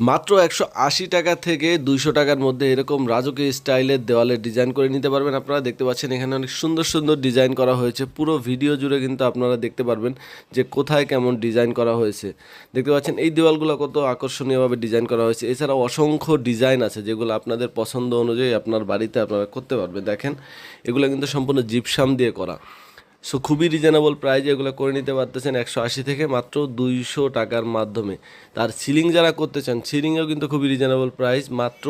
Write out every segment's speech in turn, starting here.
মাত্র একশো আশি টাকা থেকে দুইশো টাকার মধ্যে এরকম রাজকীয় স্টাইলের দেওয়ালের ডিজাইন করে নিতে পারবেন। আপনারা দেখতে পাচ্ছেন এখানে অনেক সুন্দর সুন্দর ডিজাইন করা হয়েছে। পুরো ভিডিও জুড়ে কিন্তু আপনারা দেখতে পারবেন যে কোথায় কেমন ডিজাইন করা হয়েছে। দেখতে পাচ্ছেন এই দেওয়ালগুলো কত আকর্ষণীয়ভাবে ডিজাইন করা হয়েছে। এছাড়াও অসংখ্য ডিজাইন আছে যেগুলো আপনাদের পছন্দ অনুযায়ী আপনার বাড়িতে আপনারা করতে পারবেন দেখেন, এগুলো কিন্তু সম্পূর্ণ জিপসাম দিয়ে করা। সো খুবই রিজনেবল প্রাইজে এগুলো করে নিতে পারতেছেন একশো আশি থেকে মাত্র দুইশো টাকার মাধ্যমে। তার সিলিং যারা করতে চান সিলিংয়েও কিন্তু খুবই রিজনেবল প্রাইস মাত্র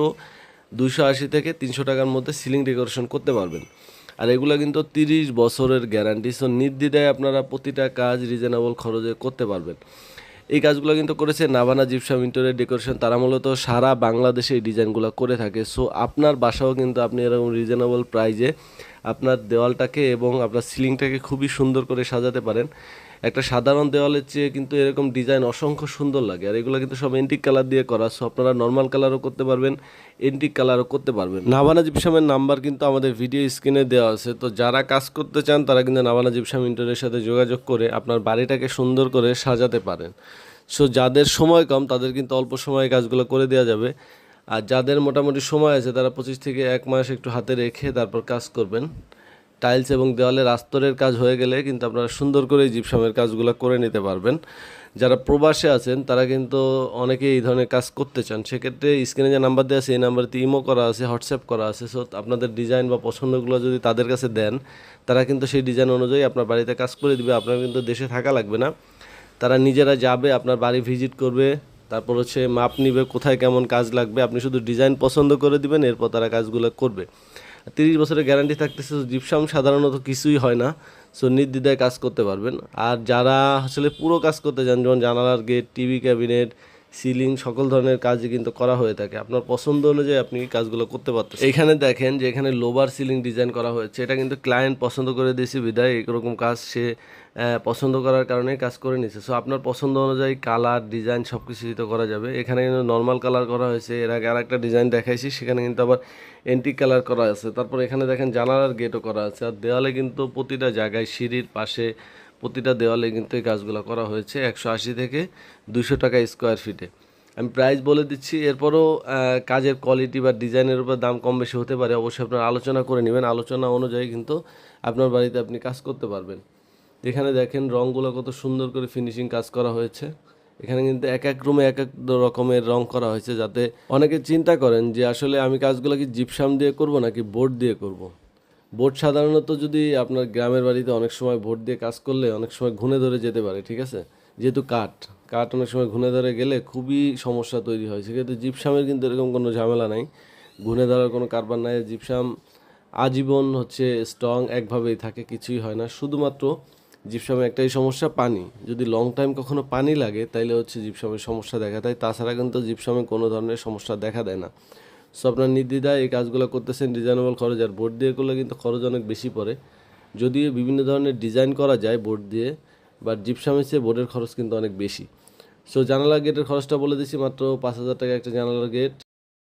দুশো আশি থেকে তিনশো টাকার মধ্যে সিলিং ডেকোরেশন করতে পারবেন। আর এগুলো কিন্তু তিরিশ বছরের গ্যারান্টি সো নির্দ্বিধায় আপনারা প্রতিটা কাজ রিজনেবল খরচে করতে পারবেন। এই কাজগুলো কিন্তু করেছে নাভানা জিপসাম ইন্টোরিয়ার ডেকোরেশন। তারা মূলত সারা বাংলাদেশে এই ডিজাইনগুলো করে থাকে। সো, আপনার বাসাও কিন্তু আপনি এরকম রিজনেবল প্রাইজে আপনার দেওয়ালটাকে এবং আপনার সিলিংটাকে খুবই সুন্দর করে সাজাতে পারেন। একটা সাধারণ দেওয়ালের চেয়ে কিন্তু এরকম ডিজাইন অসংখ্য সুন্দর লাগে। আর এগুলো কিন্তু সব এন্টিক কালার দিয়ে করা। সো, আপনারা নর্মাল কালারও করতে পারবেন এন্টিক কালারও করতে পারবেন। নাভানা জিপসামের নাম্বার কিন্তু আমাদের ভিডিও স্ক্রিনে দেওয়া আছে। তো, যারা কাজ করতে চান, তারা কিন্তু নাভানা জিপসাম ইন্টারের সাথে যোগাযোগ করে আপনার বাড়িটাকে সুন্দর করে সাজাতে পারেন। সো যাদের সময় কম, তাদের কিন্তু অল্প সময়ে কাজগুলো করে দেওয়া যাবে। আর যাদের মোটামুটি সময় আছে, তারা পঁচিশ থেকে এক মাস একটু হাতে রেখে তারপর কাজ করবেন। টাইলস এবং দেওয়ালের আস্তরের কাজ হয়ে গেলে কিন্তু আপনারা সুন্দর করে জিপসামের কাজগুলো করে নিতে পারবেন। যারা প্রবাসে আছেন, তারা কিন্তু অনেকে এই ধরনের কাজ করতে চান। সেক্ষেত্রে স্ক্রিনে যে নাম্বার দেওয়া আছে, এই নাম্বারতে ইমো করা আছে হোয়াটসঅ্যাপ করা আছে। সো আপনাদের ডিজাইন বা পছন্দগুলো যদি তাদের কাছে দেন, তারা কিন্তু সেই ডিজাইন অনুযায়ী আপনার বাড়িতে কাজ করে দিবে। আপনার কিন্তু দেশে থাকা লাগবে না। তারা নিজেরা যাবে, আপনার বাড়ি ভিজিট করবে, তারপর হচ্ছে মাপ নিবে, কোথায় কেমন কাজ লাগবে, আপনি শুধু ডিজাইন পছন্দ করে দিবেন, এরপর তারা কাজগুলো করবে। তিরিশ বছরের গ্যারান্টি থাকতেছে জিপসাম সাধারণত কিছুই হয় না সো নির্দ্বিধায় কাজ করতে পারবেন। আর যারা আসলে পুরো কাজ করতে চান, যেমন জানালার গেট টিভি ক্যাবিনেট সিলিং, সকল ধরনের কাজই কিন্তু করা হয়ে থাকে। আপনার পছন্দ অনুযায়ী আপনি কাজগুলো করতে পারতেন এখানে দেখেন যে এখানে লোবার সিলিং ডিজাইন করা হয়েছে। এটা কিন্তু ক্লায়েন্ট পছন্দ করে দিয়েছে, বিদায়। এরকম কাজ সে পছন্দ করার কারণে কাজ করে নিচ্ছে সো আপনার পছন্দ অনুযায়ী কালার ডিজাইন সব কিছুই তো করা যাবে। এখানে কিন্তু নর্মাল কালার করা হয়েছে। এর আগে আর একটা ডিজাইন দেখাইছি, সেখানে কিন্তু আবার এন্টিক কালার করা আছে। তারপর এখানে দেখেন জানালার গেটও করা আছে। আর দেওয়ালে কিন্তু প্রতিটা জায়গায় সিঁড়ির পাশে প্রতিটা দেওয়ালে কিন্তু এই কাজগুলো করা হয়েছে একশো আশি থেকে দুশো টাকা স্কোয়ার ফিটে আমি প্রাইস বলে দিচ্ছি, এরপরও কাজের কোয়ালিটি বা ডিজাইনের উপর দাম কম বেশি হতে পারে, অবশ্যই আপনার আলোচনা করে নেবেন। আলোচনা অনুযায়ী কিন্তু আপনার বাড়িতে আপনি কাজ করতে পারবেন। এখানে দেখেন রঙগুলো কত সুন্দর করে ফিনিশিং কাজ করা হয়েছে। এখানে কিন্তু এক এক রুমে এক এক রকমের রং করা হয়েছে, যাতে অনেকে চিন্তা করেন যে আসলে আমি কাজগুলো কি জিপসাম দিয়ে করব নাকি বোর্ড দিয়ে করব। বোর্ড সাধারণত যদি আপনার গ্রামের বাড়িতে অনেক সময় ভোট দিয়ে কাজ করলে অনেক সময় ঘুনে ধরে যেতে পারে, ঠিক আছে? যেহেতু কাঠ কাঠ অনেক সময় ঘুনে ধরে গেলে খুবই সমস্যা তৈরি হয়। সেক্ষেত্রে জিপসামের কিন্তু এরকম কোনো ঝামেলা নাই। ঘুনে ধরার কোনো কারবার নাই। জিপসাম আজীবন হচ্ছে স্ট্রং একভাবেই থাকে, কিছুই হয় না। শুধুমাত্র জিপসামের একটাই সমস্যা, পানি। যদি লং টাইম কখনো পানি লাগে, তাইলে হচ্ছে জিপসামের সমস্যা দেখা দেয়। তাছাড়া কিন্তু জিপসামে কোনো ধরনের সমস্যা দেখা দেয় না। সো আপনার নির্দ্বিধায় এই কাজগুলো করতেছেন রিজনেবল খরচ, আর বোর্ড দিয়ে করলে কিন্তু খরচ অনেক বেশি পড়ে। যদিও বিভিন্ন ধরনের ডিজাইন করা যায় বোর্ড দিয়ে বা জিপসামের চেয়ে বোর্ডের খরচ কিন্তু অনেক বেশি। সো জানালা গেটের খরচটা বলে দিচ্ছি মাত্র পাঁচ হাজার টাকা একটা জানালার গেট